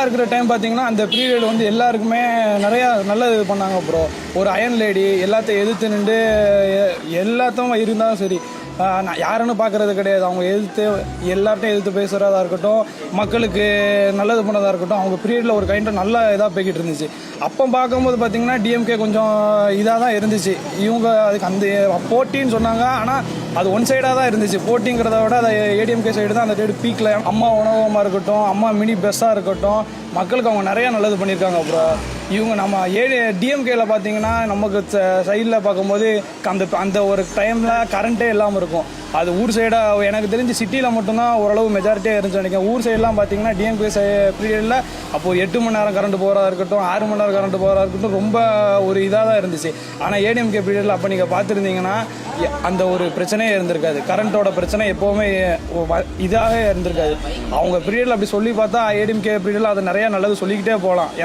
இருக்கிற டைம் பார்த்தீங்கன்னா அந்த பீரியட் வந்து எல்லாருக்குமே நிறையா நல்லது பண்ணாங்க ப்ரோ ஒரு அயன் லேடி எல்லாத்தையும் எதிர்த்து நின்று எல்லாத்தையும் இருந்தாலும் சரி. நான் யாருன்னு பார்க்கறது கிடையாது. அவங்க எதிர்த்து எல்லார்ட்டையும் எதிர்த்து பேசுகிறதா இருக்கட்டும் மக்களுக்கு நல்லது பண்ணதாக இருக்கட்டும் அவங்க பீரியடில் ஒரு கைண்டாக நல்ல இதாக போய்கிட்டு இருந்துச்சு. அப்போ பார்க்கும்போது பார்த்தீங்கன்னா டிஎம்கே கொஞ்சம் இதாக தான் இருந்துச்சு. இவங்க அதுக்கு அந்த போட்டின்னு சொன்னாங்க. ஆனால் அது ஒன் சைடாக தான் இருந்துச்சு. போட்டிங்கிறத விட அது ஏடிஎம்கே சைடு தான். அந்த சைடு பீக்கில் அம்மா உணவகமாக இருக்கட்டும் அம்மா மினி பெஸ்ஸாக இருக்கட்டும் மக்களுக்கு அவங்க நிறையா நல்லது பண்ணியிருக்காங்க அப்புறம் இவங்க நம்ம ஏ டிஎம்கேல பார்த்தீங்கன்னா நமக்கு சைடில் பார்க்கும்போது அந்த அந்த ஒரு டைமில் கரண்ட்டே இல்லாமல் இருக்கும். அது ஊர் சைடாக எனக்கு தெரிஞ்சு சிட்டியில் மட்டும்தான் ஓரளவு மெஜாரிட்டியாக இருந்துச்சு நினைக்கிறேன். ஊர் சைடெலாம் பார்த்தீங்கன்னா டிஎம்கே பீரியடில் அப்போது எட்டு மணி நேரம் கரண்ட் போகிறதா இருக்கட்டும் ஆறு மணி நேரம் கரண்ட் போகிறதா இருக்கட்டும் ரொம்ப ஒரு இதாக தான் இருந்துச்சு ஆனால் ஏடிஎம்கே பீரியடில் அப்போ நீங்கள் பார்த்துருந்தீங்கன்னா அந்த ஒரு பிரச்சனையே இருந்திருக்காது. கரண்ட்டோட பிரச்சனை எப்போவுமே வ- இதாகவே இருந்திருக்காது. அவங்க பீரியடில் அப்படி சொல்லி பார்த்தா ஏடிஎம்கே பீரியடில் அது நிறையா நல்லது சொல்லிக்கிட்டே போகலாம்.